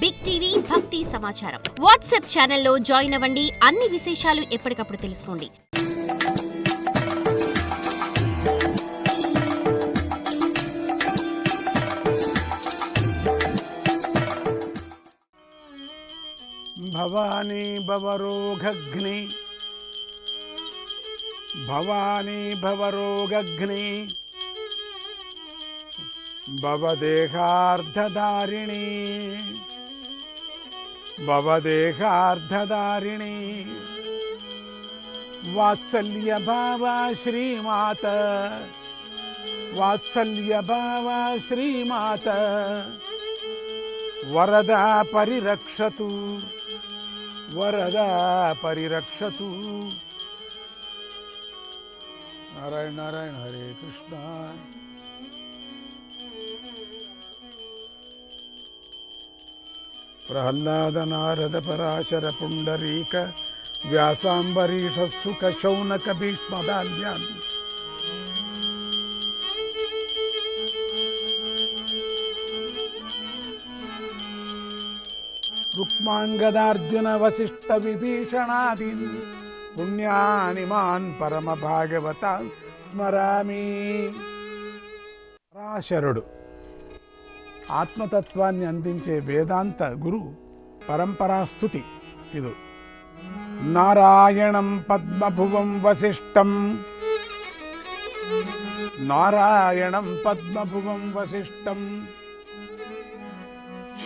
Big TV భక్తి సమాచారం WhatsApp ఛానల్లో జాయిన్ అవ్వండి. అన్ని విశేషాలు ఎప్పటికప్పుడు తెలుసుకోండి. భవానీ భవరోగగ్ని. భవానీ భవరోగగ్ని. భవదేహార్ధదారిణి भवदेहार्धदारिणी वात्सल्यभावा श्रीमात। वात्सल्यभावा श्रीमात। वरदा परिरक्षतु। वरदा परिरक्षतु। नारायण नारायण हरे कृष्णा। ಪ್ರಹ್ಲಾದ ನಾರದ ಪರಾಶರ ಪುಂಡರೀಕ, ವ್ಯಾಸಾಂಬರೀಷ ಸುಖ ಶೌನಕ ಭೀಷ್ಮದಾಲ್ಯಾನ್. ರುಕ್ಮಾಂಗದಾರ್ಜುನ ವಸಿಷ್ಠ ವಿಭೀಷಣಾದೀನ್, ಪುಣ್ಯಾನಿ ಮಾನ್ ಪರಮ ಭಾಗವತ ಸ್ಮರಾಮಿ. ಪರಾಶರಡು. ఆత్మతత్వాన్ని అందించే వేదాంత గురు పరంపరాస్థుతి ఇది. నారాయణం పద్మభువం వశిష్టం. నారాయణం పద్మభువం వశిష్టం.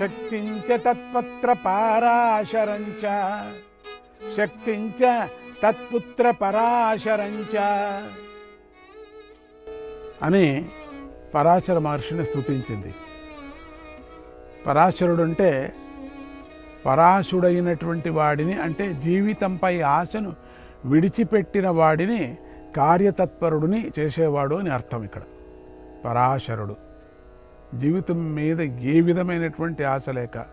శక్తించ తత్పత్ర పారాశరంచ శక్తించ తత్పుత్ర పరాశరంచ అని పరాశర మహర్షిని స్తుతించింది. పరాశరుడు అంటే పరాశుడైనటువంటి వాడిని అంటే జీవితంపై ఆశను విడిచిపెట్టిన వాడిని కార్యతత్పరుడిని చేసేవాడు అని అర్థం ఇక్కడ. పరాశరుడు. జీవితం మీద ఏ విధమైనటువంటి ఆశ లేక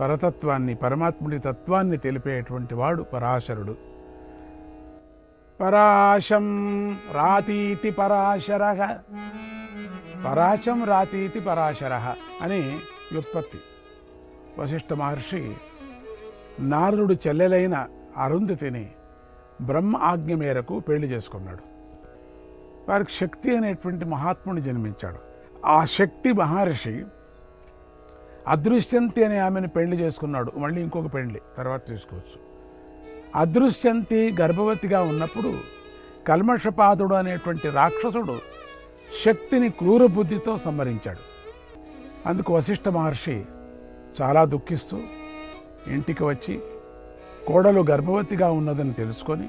పరతత్వాన్ని పరమాత్ముడి తత్వాన్ని తెలిపేటువంటి వాడు పరాశరుడు. పరాశం రాతీతి పరాశర పరాశం రాతీతి పరాశర అని వ్యుత్పత్తి. వశిష్ఠ మహర్షి నారదుడు చెల్లెలైన అరుంధతిని బ్రహ్మ ఆజ్ఞ మేరకు పెళ్ళి చేసుకున్నాడు. వారికి శక్తి అనేటువంటి మహాత్ముని జన్మించాడు. ఆ శక్తి మహర్షి అదృశ్యంతి అనే ఆమెను పెళ్ళి చేసుకున్నాడు. మళ్ళీ ఇంకొక పెళ్ళి తర్వాత తీసుకోవచ్చు. అదృశ్యంతి గర్భవతిగా ఉన్నప్పుడు కల్మషపాదుడు అనేటువంటి రాక్షసుడు శక్తిని క్రూర బుద్ధితో సంహరించాడు. అందుకు వశిష్ఠ మహర్షి చాలా దుఃఖిస్తూ ఇంటికి వచ్చి కోడలు గర్భవతిగా ఉన్నదని తెలుసుకొని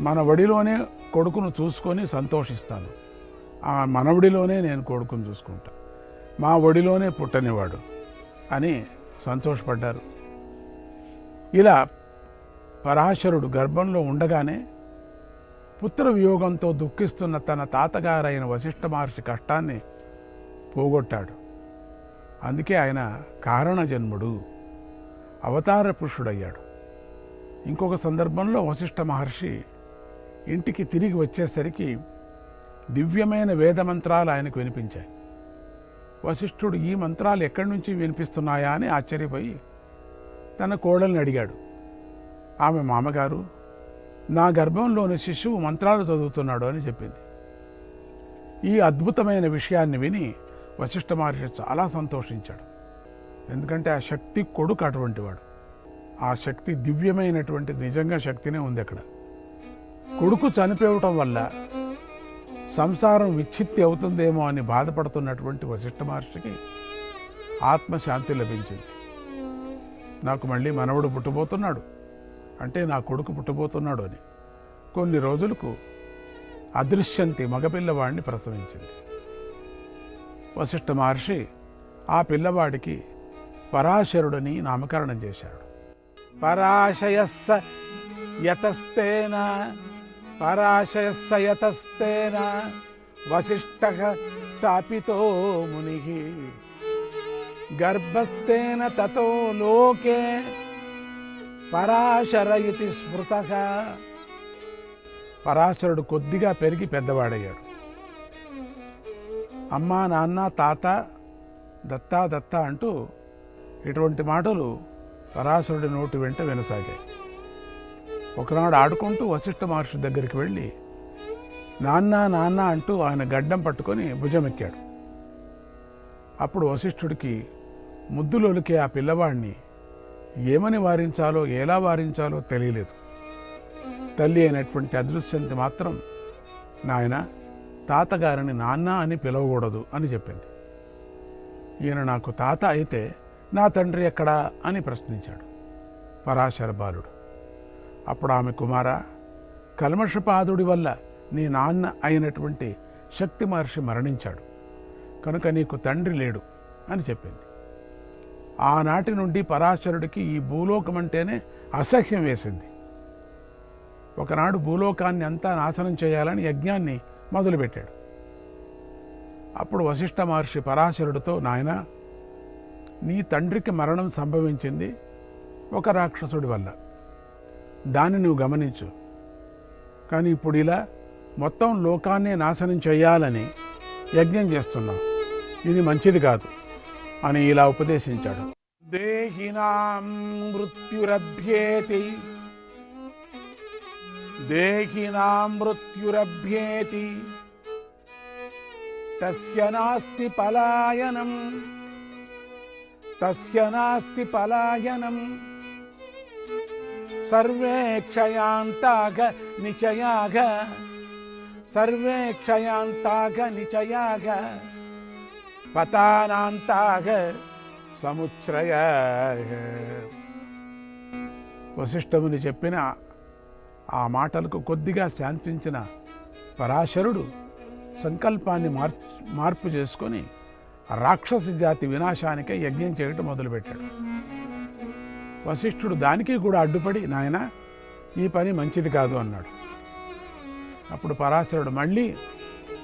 మన ఒడిలోనే కొడుకును చూసుకొని సంతోషిస్తాను. ఆ మనవడిలోనే నేను కొడుకును చూసుకుంటా. మా ఒడిలోనే పుట్టనివాడు అని సంతోషపడ్డారు. ఇలా పరాశరుడు గర్భంలో ఉండగానే పుత్ర వియోగంతో దుఃఖిస్తున్న తన తాతగారైన వశిష్ఠ మహర్షి కష్టాన్ని పోగొట్టాడు. అందుకే ఆయన కారణ జన్ముడు అవతార పురుషుడయ్యాడు. ఇంకొక సందర్భంలో వశిష్ఠ మహర్షి ఇంటికి తిరిగి వచ్చేసరికి దివ్యమైన వేదమంత్రాలు ఆయనకు వినిపించాయి. వశిష్ఠుడు ఈ మంత్రాలు ఎక్కడి నుంచి వినిపిస్తున్నాయా అని ఆశ్చర్యపోయి తన కోడల్ని అడిగాడు. ఆమె మామగారు నా గర్భంలోని శిశువు మంత్రాలు చదువుతున్నాడు అని చెప్పింది. ఈ అద్భుతమైన విషయాన్ని విని వశిష్ఠ మహర్షి చాలా సంతోషించాడు. ఎందుకంటే ఆ శక్తి కొడుకు అటువంటి వాడు. ఆ శక్తి దివ్యమైనటువంటి నిజంగా శక్తినే ఉంది అక్కడ. కొడుకు చనిపోవటం వల్ల సంసారం విచ్ఛిత్తి అవుతుందేమో అని బాధపడుతున్నటువంటి వశిష్ఠ మహర్షికి ఆత్మశాంతి లభించింది. నాకు మళ్ళీ మనవడు పుట్టబోతున్నాడు. అంటే నా కొడుకు పుట్టబోతున్నాడు అని. కొన్ని రోజులకు అదృశ్యంతి మగపిల్లవాడిని ప్రసవించింది. వశిష్ఠ మహర్షి ఆ పిల్లవాడికి పరాశరుడని నామకరణం చేశాడు. పరాశయస్స యతస్తేన పరాశయస్స యతస్తేన వశిష్ఠ స్థాపితో ముని. గర్భస్థేన తతో లోకే పరాశరయుతి స్మృత. పరాశరుడు కొద్దిగా పెరిగి పెద్దవాడయ్యాడు. అమ్మా నాన్న తాత దత్తా దత్తా అంటూ ఇటువంటి మాటలు పరాశరుడి నోటి వెంట వినసాగాయి. ఒకనాడు ఆడుకుంటూ వశిష్ఠ మహర్షి దగ్గరికి వెళ్ళి నాన్న నాన్న అంటూ ఆయన గడ్డం పట్టుకొని భుజమెక్కాడు. అప్పుడు వశిష్ఠుడికి ముద్దులొలికే ఆ పిల్లవాడిని ఏమని వారించాలో ఎలా వారించాలో తెలియలేదు. తల్లి అయినటువంటి అదృశ్యంతి మాత్రం నాయన తాతగారిని నాన్న అని పిలవకూడదు అని చెప్పింది. ఈయన నాకు తాత అయితే నా తండ్రి ఎక్కడా? అని ప్రశ్నించాడు పరాశర బాలుడు. అప్పుడు ఆమె కుమార కల్మషపాదుడి వల్ల నీ నాన్న అయినటువంటి శక్తి మహర్షి మరణించాడు. కనుక నీకు తండ్రి లేడు అని చెప్పింది. ఆనాటి నుండి పరాశరుడికి ఈ భూలోకం అంటేనే అసహ్యం వేసింది. ఒకనాడు భూలోకాన్ని అంతా నాశనం చేయాలని యజ్ఞాన్ని మొదలుపెట్టాడు. అప్పుడు వశిష్ఠ మహర్షి పరాశరుడితో నాయన నీ తండ్రికి మరణం సంభవించింది ఒక రాక్షసుడి వల్ల. దాన్ని నువ్వు గమనించు. కానీ ఇప్పుడు ఇలా మొత్తం లోకాన్నే నాశనం చేయాలని యజ్ఞం చేస్తున్నావు. ఇది మంచిది కాదు. అని ఇలా ఉపదేశించాడు. దేహినాం మృత్యురభ్యేతి. దేహినాం మృత్యురభ్యేతి. తస్య నాస్తి పలాయనం. తస్య నాస్తి పలాయనం. సర్వే క్షయాంతాగ నిచయాగ. సర్వే క్షయాంతాగ నిచయాగ. పతానాంతాగ సముచ్రయ వశిష్ఠముని చెప్పిన ఆ మాటలకు కొద్దిగా శాంతించిన పరాశరుడు సంకల్పాన్ని మార్ మార్పు చేసుకొని రాక్షస జాతి వినాశానికై యజ్ఞం చేయటం మొదలుపెట్టాడు. వశిష్ఠుడు దానికి కూడా అడ్డుపడి నాయన ఈ పని మంచిది కాదు అన్నాడు. అప్పుడు పరాశరుడు మళ్ళీ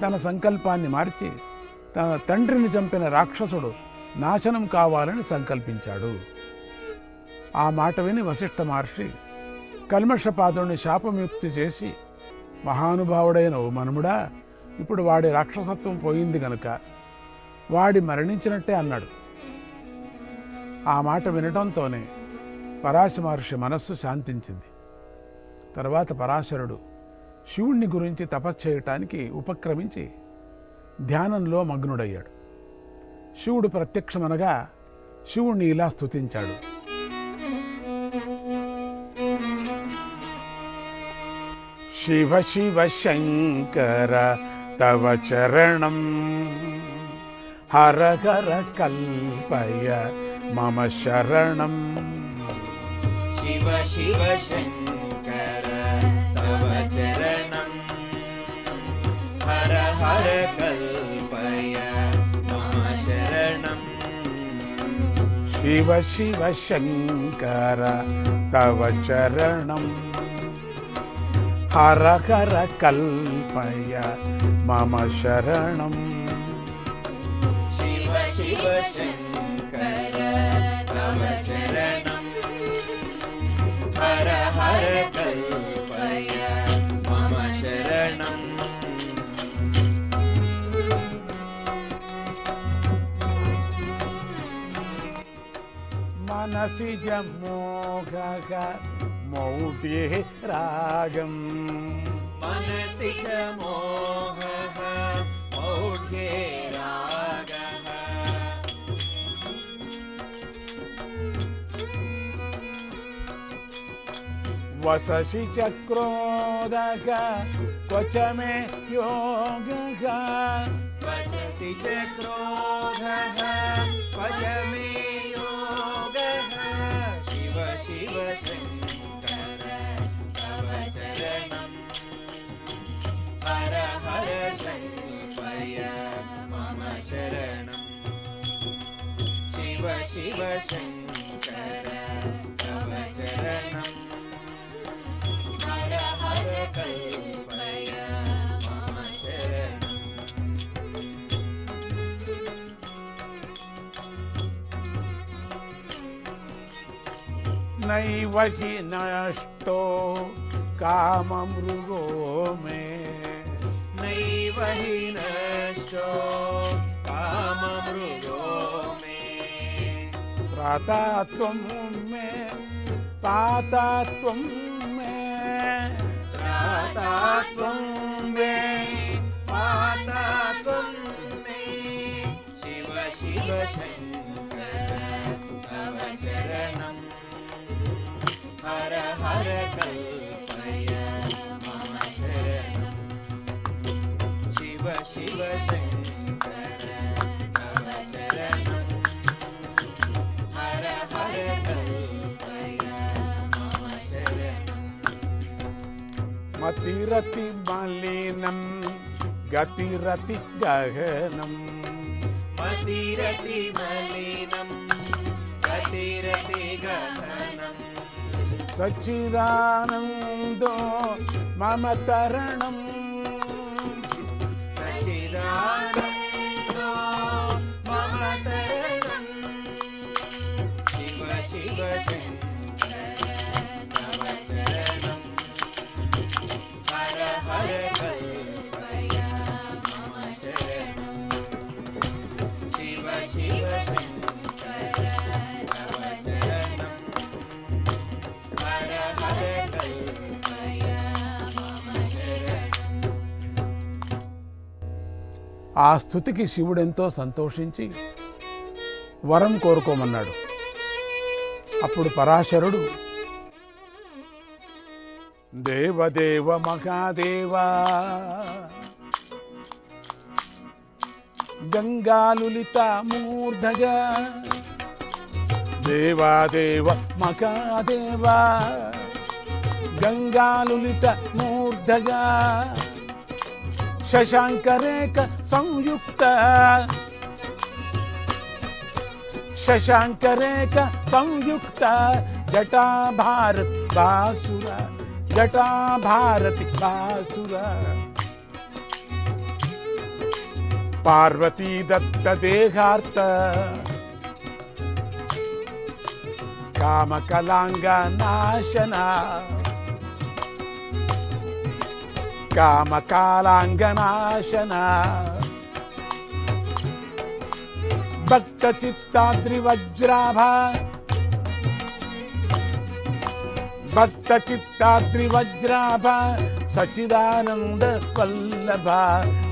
తన సంకల్పాన్ని మార్చి తన తండ్రిని చంపిన రాక్షసుడు నాశనం కావాలని సంకల్పించాడు. ఆ మాట విని వశిష్ఠ మహర్షి కల్మషపాదుడిని శాపముక్తి చేసి మహానుభావుడైన ఓ మనుముడా ఇప్పుడు వాడి రాక్షసత్వం పోయింది గనుక వాడి మరణించినట్టే అన్నాడు. ఆ మాట వినటంతోనే పరాశ మహర్షి మనస్సు శాంతించింది. తర్వాత పరాశరుడు శివుణ్ణి గురించి తపస్సు చేయటానికి ఉపక్రమించి ధ్యానంలో మగ్నుడయ్యాడు. శివుడు ప్రత్యక్షమనగా శివుణ్ణి ఇలా స్థుతించాడు శివ శివ శంకర తవ చరణం. హర హర కల్పయ మమ శరణం. శివ శివ శంకర తవ చరణం. హర హర కల్ ശിവ ശിവ ശങ്കര തവ ചരണം. ഹര ഹര കൽപ്പയ മമ ശരണം. ശിവ ശിവ ശങ്കര തവ ചരണം. ഹര ഹര मनसिज मोहः मौद्येः रागम् मनसि च मोहः मौढ्ये रागः वससि च क्वच मे योगः वससि च क्रोधः क्वच मे शिव शिव शङ्कर तव चरणम् नहीं नैव हि नष्टो काममृगो मे। नैव हि नष्टो काममृगो प्राता मे, पाता मे। प्राता मे, पाता मे। शिव शिव शङ्कर तव चरणं। हर हर कल्प கதிரதி மலினம் கதிரதி ககனம் மதிரதி மலினம். கதிரதி ககனம் சச்சிதானந்தோ மம தரணம் ఆ స్థుతికి శివుడెంతో సంతోషించి వరం కోరుకోమన్నాడు. అప్పుడు పరాశరుడు దేవదేవ మహాదేవా గంగాలులిత మూర్ధగా దేవాదేవ మహాదేవా గంగాలులిత మూర్ధగా శశాంకరేక संयुक्त। शशांकरे संयुक्त। जटा भारत बासुर। जटा भारत बासुर। पार्वती दत्त देहार्थ काम कालांगनाशना भक्तचित्ताद्रिवज्राभा भक्तचित्ताद्रिवज्राभा सचिदानंद वल्लभा।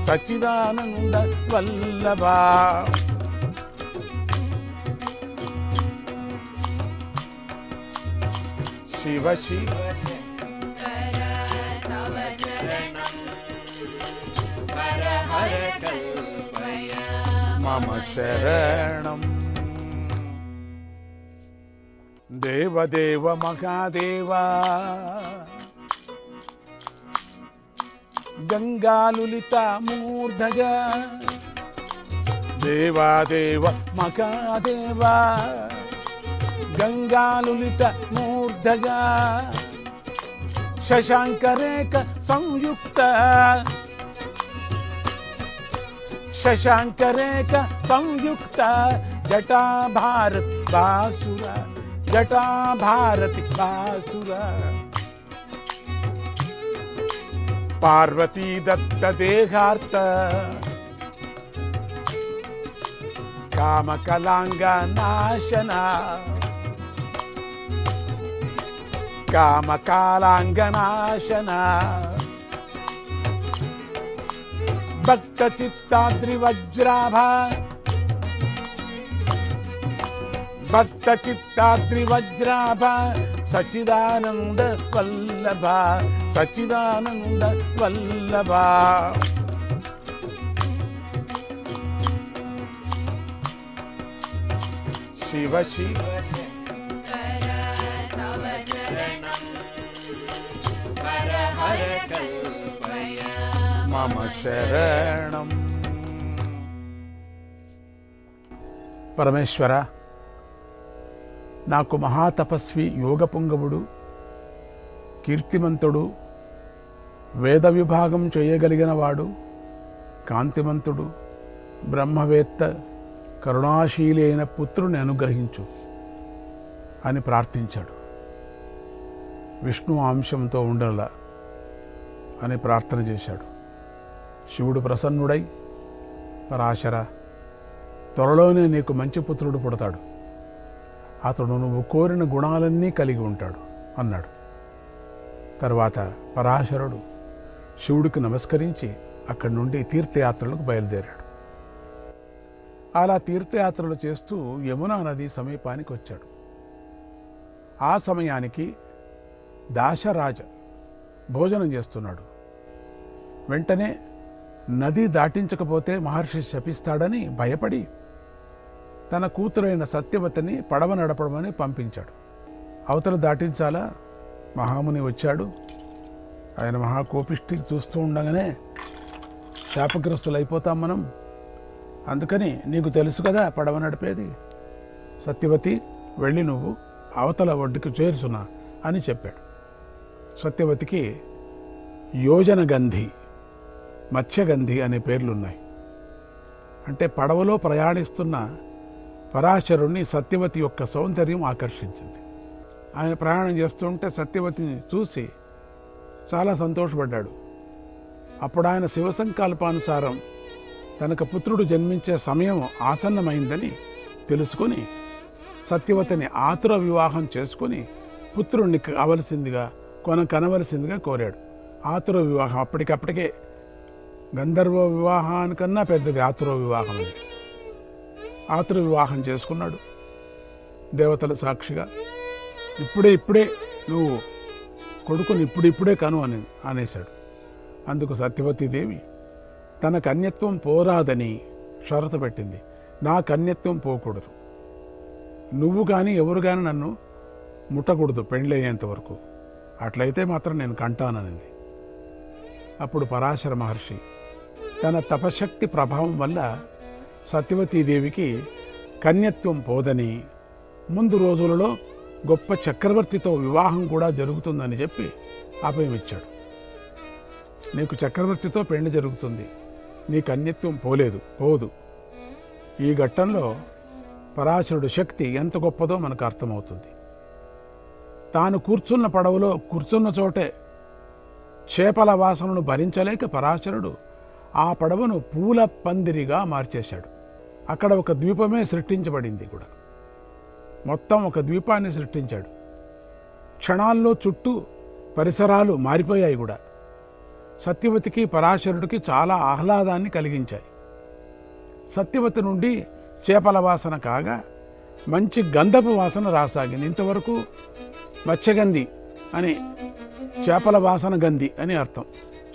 सचिदानन्द वल्लभा। शिव शिव। మమ శరణం దేవదేవ మహాదేవా గంగాలులిత మూర్ధగా దేవాదేవ మహాదేవా గంగాలులిత మూర్ధగా శశాంకరేక సంయుక్త शशांकरेक संयुक्ता जटा भारत बासुरा जटा भारत बासुरा। पार्वती दत्त देहार्थ काम कामकालाङ्गनाशना। भक्तचित्ता त्रिवज्राभा भक्तचित्ता त्रिवज्राभा सचिदानंद वल्लभा। सचिदानंद वल्लभा। शिव शिव। మమ శరణం పరమేశ్వర నాకు మహాతపస్వి యోగ పుంగవుడు కీర్తిమంతుడు వేద విభాగం చేయగలిగినవాడు కాంతిమంతుడు బ్రహ్మవేత్త కరుణాశీలి అయిన పుత్రుని అనుగ్రహించు అని ప్రార్థించాడు. విష్ణు అంశంతో ఉండలా అని ప్రార్థన చేశాడు. శివుడు ప్రసన్నుడై పరాశర త్వరలోనే నీకు మంచి పుత్రుడు పుడతాడు. అతడు నువ్వు కోరిన గుణాలన్నీ కలిగి ఉంటాడు అన్నాడు. తర్వాత పరాశరుడు శివుడికి నమస్కరించి అక్కడి నుండి తీర్థయాత్రలకు బయలుదేరాడు. అలా తీర్థయాత్రలు చేస్తూ యమునా నది సమీపానికి వచ్చాడు. ఆ సమయానికి దాశరాజ భోజనం చేస్తున్నాడు. వెంటనే నది దాటించకపోతే మహర్షి శపిస్తాడని భయపడి తన కూతురైన సత్యవతిని పడవ నడపడమని పంపించాడు. అవతల దాటించాలా? మహాముని వచ్చాడు. ఆయన మహాకోపిష్టి చూస్తూ ఉండగానే శాపగ్రస్తులు అయిపోతాం మనం. అందుకని నీకు తెలుసు కదా పడవ నడిపేది. సత్యవతి వెళ్ళి నువ్వు అవతల ఒడ్డుకు చేరుచున్నా అని చెప్పాడు. సత్యవతికి యోజన గంధి మత్స్యగంధి అనే పేర్లున్నాయి. అంటే పడవలో ప్రయాణిస్తున్న పరాశరుణ్ణి సత్యవతి యొక్క సౌందర్యం ఆకర్షించింది. ఆయన ప్రయాణం చేస్తుంటే సత్యవతిని చూసి చాలా సంతోషపడ్డాడు. అప్పుడు ఆయన శివ సంకల్పానుసారం తనకు పుత్రుడు జన్మించే సమయం ఆసన్నమైందని తెలుసుకుని సత్యవతిని ఆతుర వివాహం చేసుకొని పుత్రుణ్ణి కావలసిందిగా కొన కనవలసిందిగా కోరాడు. ఆతుర వివాహం అప్పటికప్పటికే గంధర్వ వివాహానికన్నా పెద్దది ఆతుర వివాహం అది ఆతుర వివాహం చేసుకున్నాడు. దేవతల సాక్షిగా. ఇప్పుడే ఇప్పుడే నువ్వు కొడుకుని ఇప్పుడిప్పుడే కను అని అనేశాడు. అందుకు సత్యవతీదేవి తన కన్యత్వం పోరాదని షరతు పెట్టింది. నా కన్యత్వం పోకూడదు. నువ్వు కానీ ఎవరు కానీ నన్ను ముట్టకూడదు పెళ్ళయ్యేంత వరకు. అట్లయితే మాత్రం నేను కంటాననింది. అప్పుడు పరాశర మహర్షి తన తపశక్తి ప్రభావం వల్ల సత్యవతీదేవికి కన్యత్వం పోదని ముందు రోజులలో గొప్ప చక్రవర్తితో వివాహం కూడా జరుగుతుందని చెప్పి అభయమిచ్చాడు నీకు చక్రవర్తితో పెళ్ళి జరుగుతుంది. నీ కన్యత్వం పోలేదు పోదు. ఈ ఘట్టంలో పరాశరుడు శక్తి ఎంత గొప్పదో మనకు అర్థమవుతుంది. తాను కూర్చున్న పడవలో కూర్చున్న చోటే చేపల వాసనను భరించలేక పరాశరుడు ఆ పడవను పూల పందిరిగా మార్చేశాడు. అక్కడ ఒక ద్వీపమే సృష్టించబడింది కూడా. మొత్తం ఒక ద్వీపాన్ని సృష్టించాడు. క్షణాల్లో చుట్టూ పరిసరాలు మారిపోయాయి కూడా. సత్యవతికి పరాశరుడికి చాలా ఆహ్లాదాన్ని కలిగించాయి. సత్యవతి నుండి చేపల వాసన కాగా మంచి గంధపు వాసన రాసాగింది. ఇంతవరకు మత్స్యగంధి అని చేపల వాసన గంధి అని అర్థం.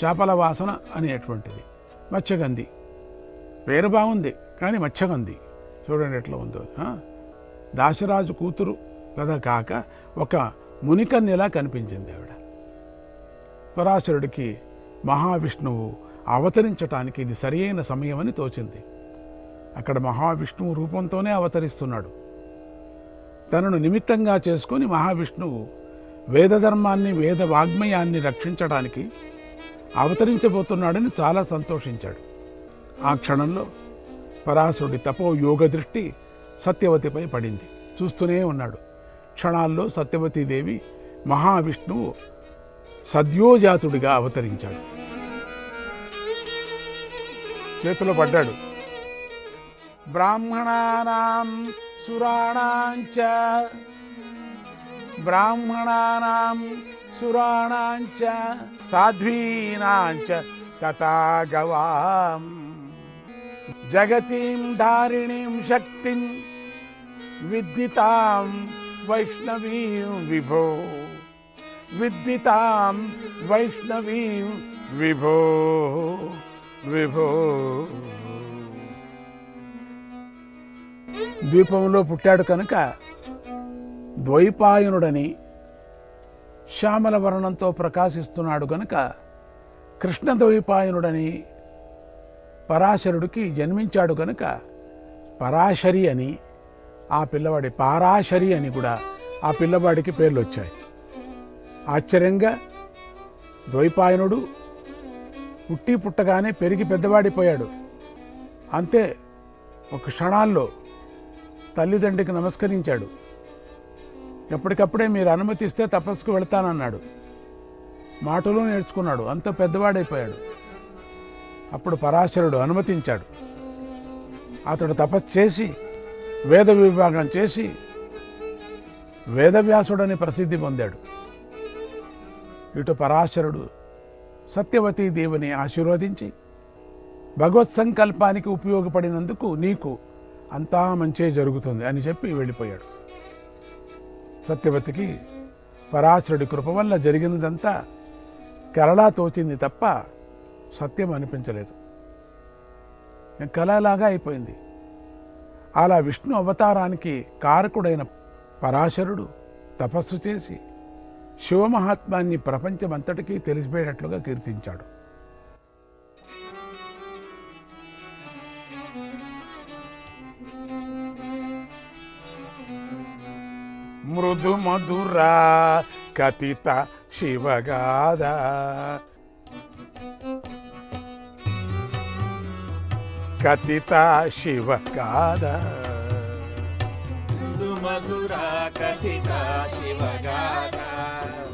చేపల వాసన అనేటువంటిది. మత్స్యగంధి. పేరు బాగుంది కానీ మత్స్యగంధి. చూడండి ఎట్లా ఉందో. ఆ? దాశరాజు కూతురు కదా కాక ఒక మునికన్నెలా కనిపించింది ఆవిడ. పరాశరుడికి మహావిష్ణువు అవతరించటానికి ఇది సరియైన సమయమని తోచింది. అక్కడ మహావిష్ణువు రూపంతోనే అవతరిస్తున్నాడు. తనను నిమిత్తంగా చేసుకొని మహావిష్ణువు వేదధర్మాన్ని వేద వాగ్మయాన్ని రక్షించడానికి అవతరించబోతున్నాడని చాలా సంతోషించాడు. ఆ క్షణంలో పరాశరుడి తపో యోగ దృష్టి సత్యవతిపై పడింది. చూస్తూనే ఉన్నాడు. క్షణాల్లో సత్యవతీదేవి మహావిష్ణువు సద్యోజాతుడిగా అవతరించాడు. చేతిలో పడ్డాడు. బ్రాహ్మణానాం సురాణాంచ బ్రాహ్మణానాం సురాణాంచ సాధ్వీనాంచ తథాగవాం జగతిం జగతీం ధారిణీం శక్తిం విద్దితాం వైష్ణవీం విభో విద్దితాం వైష్ణవీం విభో విభో ద్వీపంలో పుట్టాడు కనుక ద్వైపాయనుడని శ్యామల వర్ణంతో ప్రకాశిస్తున్నాడు కనుక కృష్ణ ద్వైపాయనుడని పరాశరుడికి జన్మించాడు కనుక పరాశరి అని ఆ పిల్లవాడి పారాశరి అని కూడా ఆ పిల్లవాడికి పేర్లు వచ్చాయి ఆశ్చర్యంగా ద్వైపాయనుడు పుట్టి పుట్టగానే పెరిగి పెద్దవాడిపోయాడు. అంతే ఒక క్షణాల్లో తల్లిదండ్రికి నమస్కరించాడు. ఎప్పటికప్పుడే మీరు అనుమతిస్తే తపస్సుకు వెళ్తానన్నాడు. మాటలు నేర్చుకున్నాడు. అంత పెద్దవాడైపోయాడు. అప్పుడు పరాశరుడు అనుమతించాడు. అతడు తపస్సు చేసి వేద విభాగం చేసి వేదవ్యాసుడని ప్రసిద్ధి పొందాడు. ఇటు పరాశరుడు సత్యవతీ దేవిని ఆశీర్వదించి భగవత్ సంకల్పానికి ఉపయోగపడినందుకు నీకు అంతా మంచే జరుగుతుంది అని చెప్పి వెళ్ళిపోయాడు. సత్యవతికి పరాశరుడి కృప వల్ల జరిగినదంతా కలలా తోచింది తప్ప సత్యం అనిపించలేదు. కలలాగా అయిపోయింది. అలా విష్ణు అవతారానికి కారకుడైన పరాశరుడు తపస్సు చేసి శివమహాత్మాన్ని ప్రపంచమంతటికీ తెలిసిపోయేటట్లుగా కీర్తించాడు. మృదు మధురా కథిత శివగాథ. కథిత శివగాథ. మృదు మధురా కథిత శివగాథ.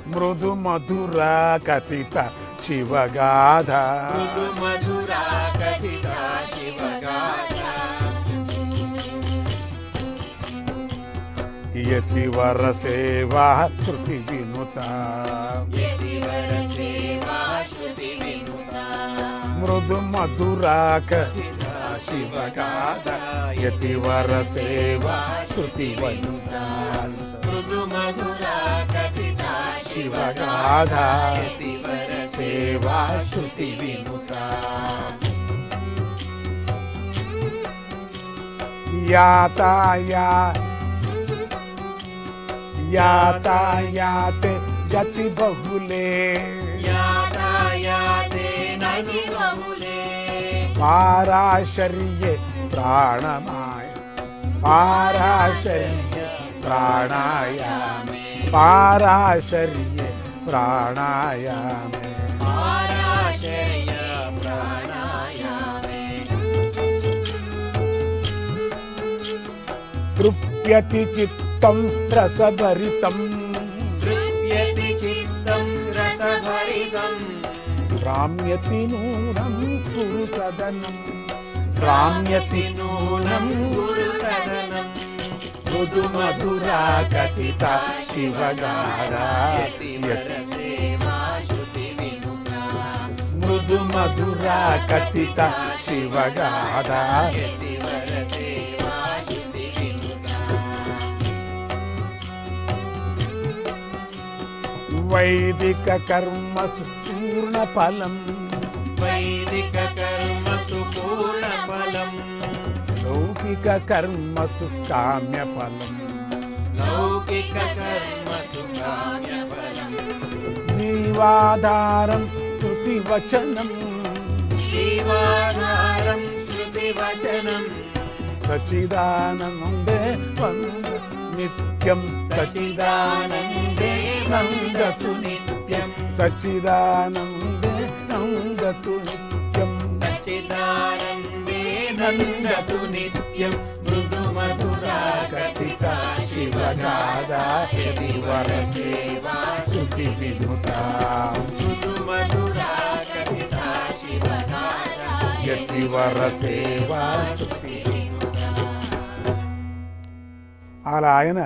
మృదు మధురా కథిత శివగాథ. మృదు మధురా వినుత యతివర సేవా శృతి వినుత. మృదు మధురా కథిత కథిత శివగాథ శివగాథ యతివర సేవా శృతి వినుత. మృదు మధురా కథిత శివగాథ యతివర సేవా శృతి వినుత. యాతాయా यातायात गति बहुले। यातायाते गति बहुले। पाराशर्ये प्राणमाय। पाराशर्ये प्राणायामे। पाराशर्ये प्राणायामे। प्राणायामे। తృప్యతి చిత్తం రసభరితం తృప్యతి చిత్తం రసభరితం రామ్యతి నూనం కురు సదనం రామ్యతి నూనం గురు సదనం మృదు మధురా కథిత శివగారా యతివర సేవా శృతి వినుత మృదు మధురా కథిత శివగాథా వైదిక కర్మసు పూర్ణ ఫలం. వైదిక కర్మసు పూర్ణ ఫలం. లౌకిక కర్మసు కామ్య ఫలం. లౌకిక కర్మసు కామ్య ఫలం. జీవాధారం శృతి వచనం. జీవాధారం స్మృతి వచనం. సచిదానందే నిత్యం సచిదానందే నందతు నిత్యం. సచిదానందే నందతు నిత్యం. సచ్చిదానందే నందతు నిత్యం. మృదు మధురా కథిత శివగాథా యతివర సేవా శృతి వినుత మృదు మధురా కథిత శివగాథా యతివర సేవా శృతి అలా ఆయన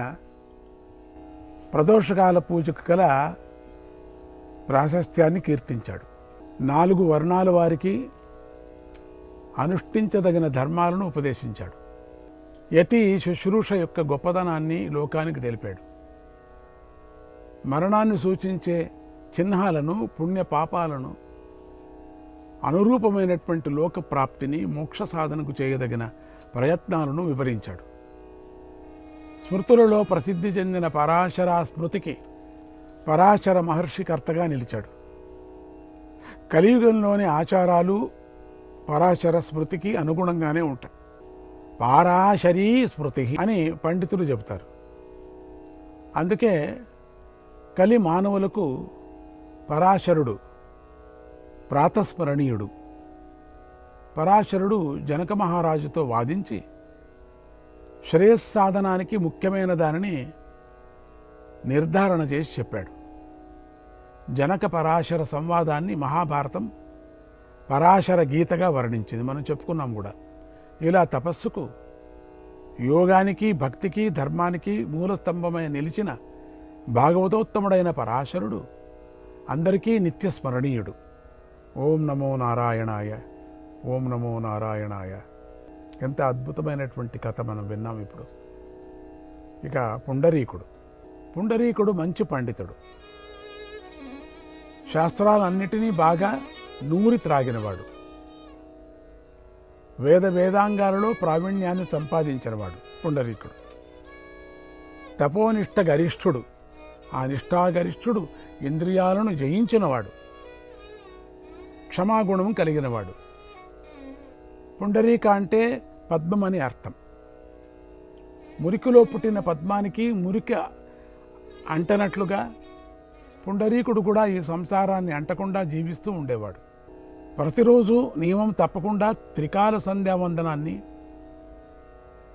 ప్రదోషకాల పూజకు గల ప్రాశస్త్యాన్ని కీర్తించాడు. నాలుగు వర్ణాల వారికి అనుష్ఠించదగిన ధర్మాలను ఉపదేశించాడు. యతి శుశ్రూష యొక్క గొప్పదనాన్ని లోకానికి తెలిపాడు. మరణాన్ని సూచించే చిహ్నాలను పుణ్య పాపాలను అనురూపమైనటువంటి లోక ప్రాప్తిని మోక్ష సాధనకు చేయదగిన ప్రయత్నాలను వివరించాడు. స్మృతులలో ప్రసిద్ధి చెందిన పరాశర స్మృతికి పరాశర మహర్షి కర్తగా నిలిచాడు. కలియుగంలోని ఆచారాలు పరాశర స్మృతికి అనుగుణంగానే ఉంటాయి. పారాశరీ స్మృతి అని పండితులు చెబుతారు. అందుకే కలి మానవులకు పరాశరుడు ప్రాతస్మరణీయుడు పరాశరుడు జనక మహారాజుతో వాదించి శ్రేయస్సాధనానికి ముఖ్యమైన దానిని నిర్ధారణ చేసి చెప్పాడు. జనక పరాశర సంవాదాన్ని మహాభారతం పరాశర గీతగా వర్ణించింది. మనం చెప్పుకున్నాం కూడా. ఇలా తపస్సుకు యోగానికి భక్తికి ధర్మానికి మూలస్తంభమై నిలిచిన భాగవతోత్తముడైన పరాశరుడు అందరికీ నిత్య స్మరణీయుడు ఓం నమో నారాయణాయ ఓం నమో నారాయణాయ. ఎంత అద్భుతమైనటువంటి కథ మనం విన్నాం ఇప్పుడు. ఇక పుండరీకుడు. పుండరీకుడు మంచి పండితుడు. శాస్త్రాలన్నిటినీ బాగా నూరి త్రాగినవాడు. వేద వేదాంగాలలో ప్రావీణ్యాన్ని సంపాదించినవాడు పుండరీకుడు. తపోనిష్ట గరిష్ఠుడు. ఆ నిష్ఠాగరిష్ఠుడు ఇంద్రియాలను జయించినవాడు. క్షమాగుణం కలిగినవాడు. పుండరీక అంటే పద్మం అని అర్థం. మురికిలో పుట్టిన పద్మానికి మురికి అంటనట్లుగా పుండరీకుడు కూడా ఈ సంసారాన్ని అంటకుండా జీవిస్తూ ఉండేవాడు. ప్రతిరోజు నియమం తప్పకుండా త్రికాల సంధ్యావందనాన్ని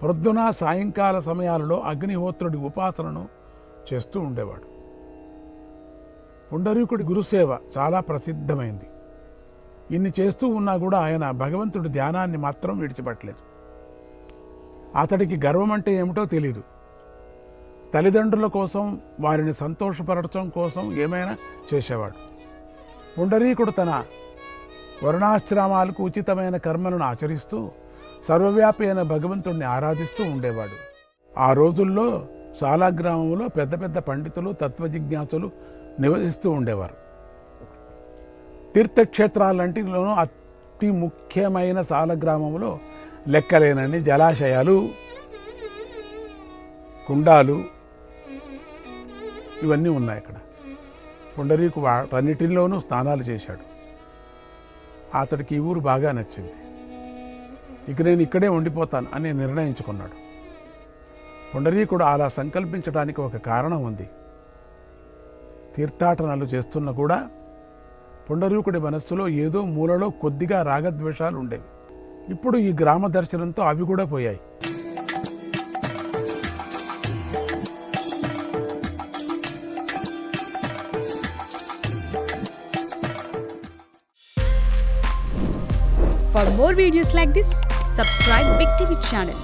ప్రొద్దున సాయంకాల సమయాలలో అగ్నిహోత్రుడి ఉపాసనను చేస్తూ ఉండేవాడు. పుండరీకుడి గురుసేవ చాలా ప్రసిద్ధమైంది. ఇన్ని చేస్తూ ఉన్నా కూడా ఆయన భగవంతుడి ధ్యానాన్ని మాత్రం విడిచిపెట్టలేదు. అతడికి గర్వం అంటే ఏమిటో తెలియదు తల్లిదండ్రుల కోసం వారిని సంతోషపరచడం కోసం ఏమైనా చేసేవాడు. పుండరీకుడు తన వర్ణాశ్రమాలకు ఉచితమైన కర్మలను ఆచరిస్తూ సర్వవ్యాపి అయిన భగవంతుణ్ణి ఆరాధిస్తూ ఉండేవాడు. ఆ రోజుల్లో సాలాగ్రామంలో పెద్ద పెద్ద పండితులు తత్వజిజ్ఞాసులు నివసిస్తూ ఉండేవారు. తీర్థక్షేత్రాలంటిలోనూ అతి ముఖ్యమైన సాలగ్రామంలో లెక్కలేనన్ని జలాశయాలు కుండాలు ఇవన్నీ ఉన్నాయి అక్కడ. పుండరీకు వాటన్నిటిలోనూ స్నానాలు చేశాడు. అతడికి ఈ ఊరు బాగా నచ్చింది. ఇక నేను ఇక్కడే ఉండిపోతాను అని నిర్ణయించుకున్నాడు. పుండరీకుడు అలా సంకల్పించడానికి ఒక కారణం ఉంది. తీర్థాటనలు చేస్తున్న కూడా పుండరీకుడి మనస్సులో ఏదో మూలలో కొద్దిగా రాగద్వేషాలు ఉండేవి ఇప్పుడు ఈ గ్రామ దర్శనంతో అవి కూడా పోయాయి For more videos like this, subscribe Big TV channel